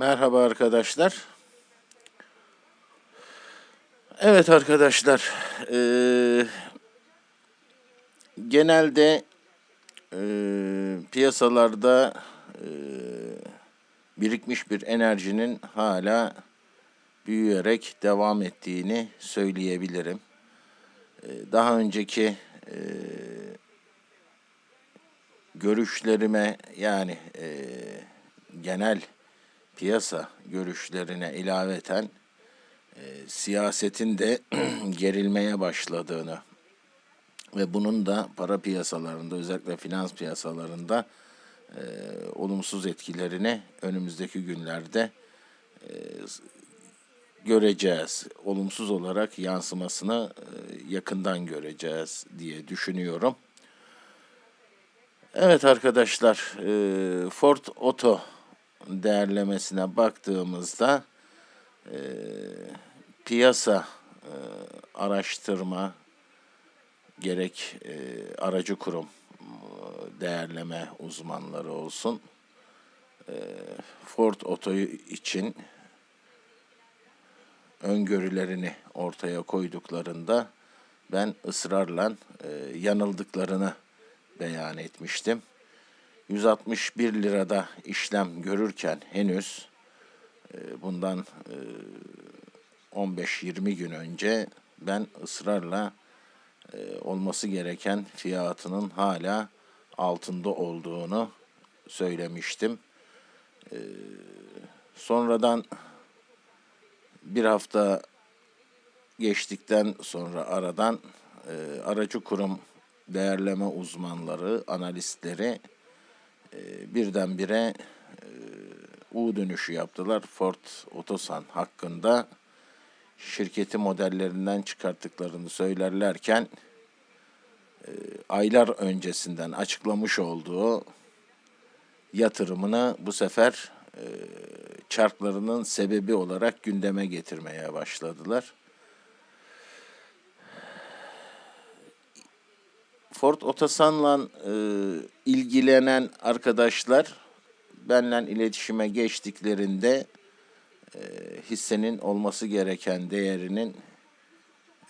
Merhaba arkadaşlar. Evet arkadaşlar, eee, genelde eee, piyasalarda eee, birikmiş bir enerjinin hala büyüyerek devam ettiğini söyleyebilirim. Eee, daha önceki eee, görüşlerime yani eee, genel piyasa görüşlerine ilaveten e, siyasetin de gerilmeye başladığını ve bunun da para piyasalarında özellikle finans piyasalarında e, olumsuz etkilerini önümüzdeki günlerde e, göreceğiz. Olumsuz olarak yansımasını e, yakından göreceğiz diye düşünüyorum. Evet arkadaşlar, e, Ford Auto değerlemesine baktığımızda e, piyasa e, araştırma gerek e, aracı kurum e, değerleme uzmanları olsun e, Ford Oto'yu için öngörülerini ortaya koyduklarında ben ısrarla e, yanıldıklarını beyan etmiştim. 161 lirada işlem görürken henüz e, bundan e, 15-20 gün önce ben ısrarla e, olması gereken fiyatının hala altında olduğunu söylemiştim. E, sonradan bir hafta geçtikten sonra aradan e, aracı kurum değerleme uzmanları, analistleri e, birdenbire U dönüşü yaptılar. Ford Otosan hakkında şirketi modellerinden çıkarttıklarını söylerlerken e, aylar öncesinden açıklamış olduğu yatırımını bu sefer e, çarklarının sebebi olarak gündeme getirmeye başladılar. Ford Otosan'la e, ilgilenen arkadaşlar benimle iletişime geçtiklerinde e, hissenin olması gereken değerinin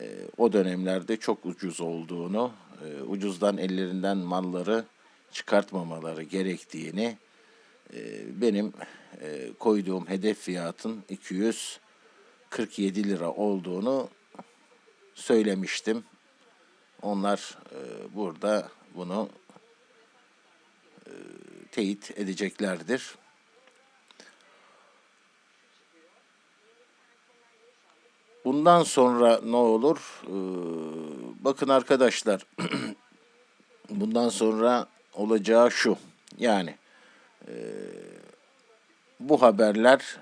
e, o dönemlerde çok ucuz olduğunu, e, ucuzdan ellerinden malları çıkartmamaları gerektiğini, e, benim e, koyduğum hedef fiyatın 247 lira olduğunu söylemiştim. Onlar e, burada bunu e, teyit edeceklerdir. Bundan sonra ne olur? E, bakın arkadaşlar, bundan sonra olacağı şu. Yani bu haberler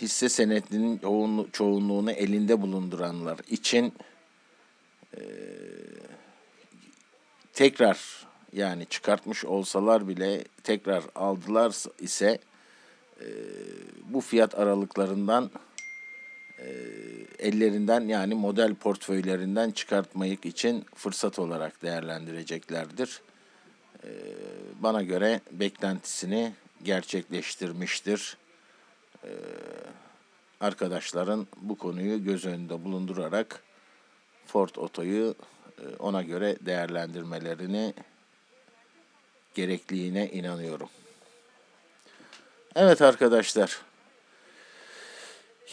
hisse senedinin çoğunlu- çoğunluğunu elinde bulunduranlar için e, tekrar yani çıkartmış olsalar bile tekrar aldılar ise e, bu fiyat aralıklarından e, ellerinden yani model portföylerinden çıkartmayık için fırsat olarak değerlendireceklerdir. Bana göre beklentisini gerçekleştirmiştir arkadaşların bu konuyu göz önünde bulundurarak Ford Oto'yu e, ona göre değerlendirmelerini gerekliğine inanıyorum. Evet arkadaşlar.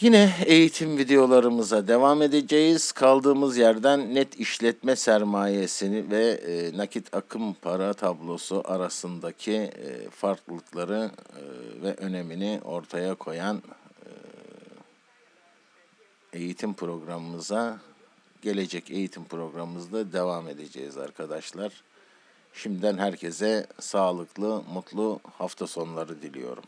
Yine eğitim videolarımıza devam edeceğiz. Kaldığımız yerden net işletme sermayesini ve e, nakit akım para tablosu arasındaki e, farklılıkları e, ve önemini ortaya koyan e, eğitim programımıza gelecek eğitim programımızda devam edeceğiz arkadaşlar. Şimdiden herkese sağlıklı, mutlu hafta sonları diliyorum.